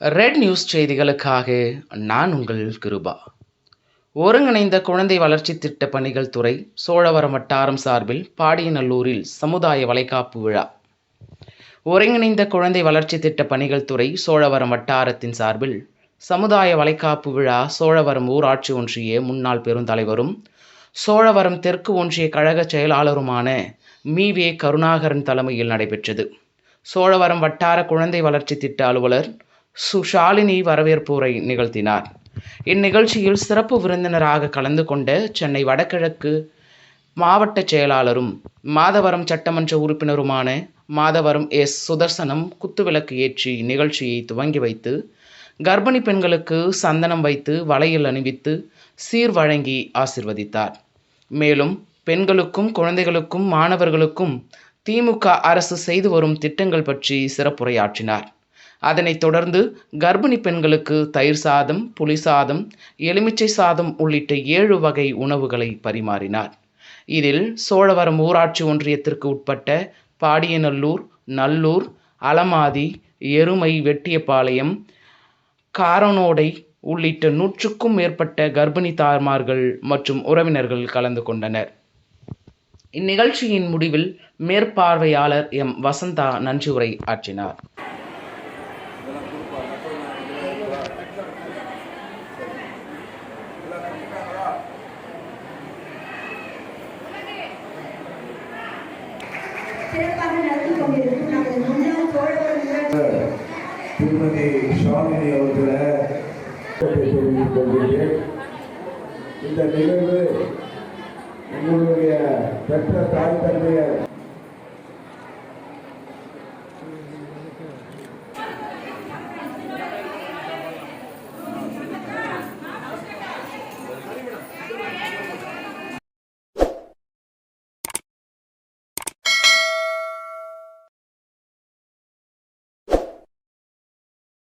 Red news செய்திகளுக்காக நான் உங்கள் கிருபா. ஒருங்கிணைந்த குழந்தை வளர்ச்சி திட்ட பணிகள் துறை சோழவரம் வட்டாரம் சார்பில் பாடியநல்லூரில் சமுதாய வளைகாப்பு விழா. ஒருங்கிணைந்த குழந்தை வளர்ச்சி திட்ட பணிகள் துறை சோழவரம் வட்டாரத்தின் சார்பில் சமுதாய வளைகாப்பு விழா சோழவரம் ஊராட்சி ஒன்றிய முன்னாள் பெருந்தலைவரும் சோழவரம் தெற்கு ஒன்றிய கழக செயலாளருமான மீ. வே. கருணாகரன் தலைமையில் நடைபெற்றது. சோழவரம் வட்டார குழந்தை வளர்ச்சி திட்ட அலுவலர் சுஷாலினி வரவேற்புரை நிகழ்த்தினார். இந்நிகழ்ச்சியில் சிறப்பு விருந்தினராக கலந்து கொண்ட சென்னை வடகிழக்கு மாவட்ட செயலாளரும் மாதவரம் சட்டமன்ற உறுப்பினருமான மாதவரம் எஸ். சுதர்சனம் குத்துவிளக்கு ஏற்றி நிகழ்ச்சியை துவங்கி வைத்து கர்ப்பிணி பெண்களுக்கு சந்தனம் வைத்து வலையில் அணிவித்து சீர் வழங்கி ஆசிர்வதித்தார். மேலும் பெண்களுக்கும் குழந்தைகளுக்கும் மாணவர்களுக்கும் திமுக அரசு செய்து வரும் திட்டங்கள் பற்றி சிறப்புரையாற்றினார். அதனைத் தொடர்ந்து கர்ப்பிணி பெண்களுக்கு தயிர் சாதம் புளி சாதம் எலுமிச்சை சாதம் உள்ளிட்ட ஏழு வகை உணவுகளை பரிமாறினார். இதில் சோழவரம் ஊராட்சி ஒன்றியத்திற்கு உட்பட்ட பாடியநல்லூர் நல்லூர் அலமாதி எருமை வெட்டியபாளையம் காரனோடை உள்ளிட்ட நூற்றுக்கும் மேற்பட்ட கர்ப்பிணி தாய்மார்கள் மற்றும் உறவினர்கள் கலந்து கொண்டனர். இந்நிகழ்ச்சியின் முடிவில் மேற்பார்வையாளர் எம். வசந்தா நன்றியுரை ஆற்றினார். திருமதி ஷாலினி அவர்களை தெரிவித்துக் இந்த நிகழ்வு உங்களுடைய பெற்ற தாய் தந்தையர்